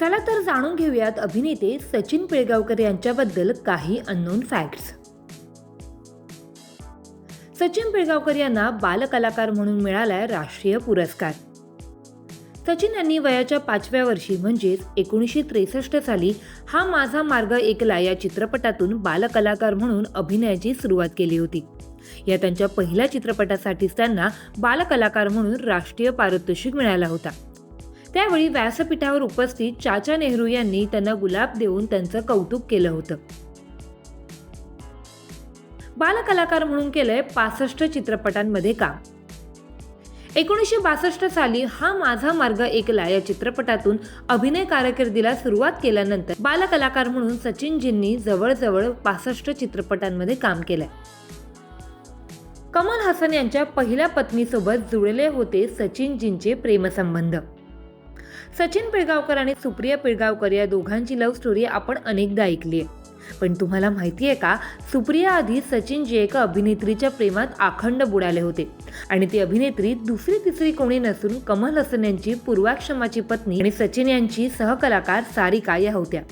चला तर जाणून घेऊयात अभिनेते सचिन पिळगावकर यांच्याबद्दल काही अननोन फॅक्ट्स सचिन पिळगावकर यांना बालकलाकार म्हणून मिळालाय राष्ट्रीय पुरस्कार. सचिन यांनी वयाच्या पाचव्या वर्षी म्हणजेच एकोणीसशे त्रेसष्ट साली हा माझा मार्ग एकला या चित्रपटातून बालकलाकार म्हणून अभिनयाची सुरुवात केली होती. या त्यांच्या पहिल्या चित्रपटासाठीच त्यांना बालकलाकार म्हणून राष्ट्रीय पारितोषिक मिळाला होता. त्यावेळी व्यासपीठावर उपस्थित चाचा नेहरू यांनी त्यांना गुलाब देऊन त्यांचं कौतुक केलं होतं. बालकलाकार म्हणून केलंय पासष्ट चित्रपटांमध्ये काम. एकोणीसशे बासष्ट साली हा माझा मार्ग एकला या चित्रपटातून अभिनय कारकिर्दीला सुरुवात केल्यानंतर बालकलाकार म्हणून सचिनजींनी जवळजवळ पासष्ट चित्रपटांमध्ये काम केलंय. कमल हसन यांच्या पहिल्या पत्नीसोबत जुळले होते सचिनजींचे प्रेमसंबंध. सचिन पिळगावकर आणि सुप्रिया पिळगावकर या दोघांची लव्ह स्टोरी आपण अनेकदा ऐकली आहे पण तुम्हाला माहिती आहे का सुप्रिया आधी सचिनजी एका अभिनेत्रीच्या प्रेमात आखंड बुडाले होते. आणि ती अभिनेत्री दुसरी तिसरी कोणी नसून कमल हसन यांची पूर्वाक्षमाची पत्नी आणि सचिन यांची सहकलाकार सारिका या होत्या.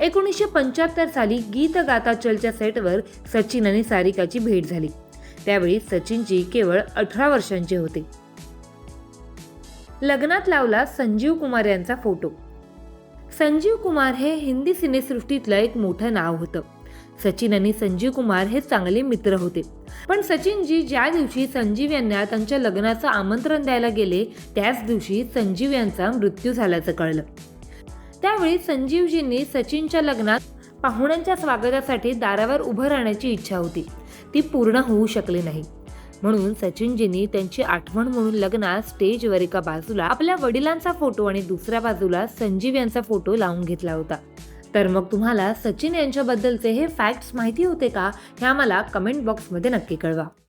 एकोणीसशे पंच्याहत्तर साली गीत गाता चलच्या सेटवर सचिन आणि सारिकाची भेट झाली. त्यावेळी सचिनजी केवळ अठरा वर्षांचे होते. लग्नात लावला संजीव कुमार यांचा फोटो. संजीव कुमार हे हिंदी सिनेसृष्टीतलं एक मोठं नाव होतं. सचिन आणि संजीव कुमार हे चांगले मित्र होते. पण सचिनजी ज्या दिवशी संजीव यांना त्यांच्या लग्नाचं आमंत्रण द्यायला गेले त्याच दिवशी संजीव यांचा मृत्यू झाल्याचं कळलं. त्यावेळी संजीवजींनी सचिनच्या लग्नात पाहुण्यांच्या स्वागतासाठी दारावर उभं राहण्याची इच्छा होती. ती पूर्ण होऊ शकली नाही. म्हणून सचिनजींनी त्यांची आठवण म्हणून लग्नात स्टेजवर एका बाजूला आपल्या वडिलांचा फोटो आणि दुसऱ्या बाजूला संजीव यांचा फोटो लावून घेतला होता. तर मग तुम्हाला सचिन यांच्याबद्दलचे हे फॅक्ट्स माहिती होते का? हे आम्हाला कमेंट बॉक्समध्ये नक्की कळवा.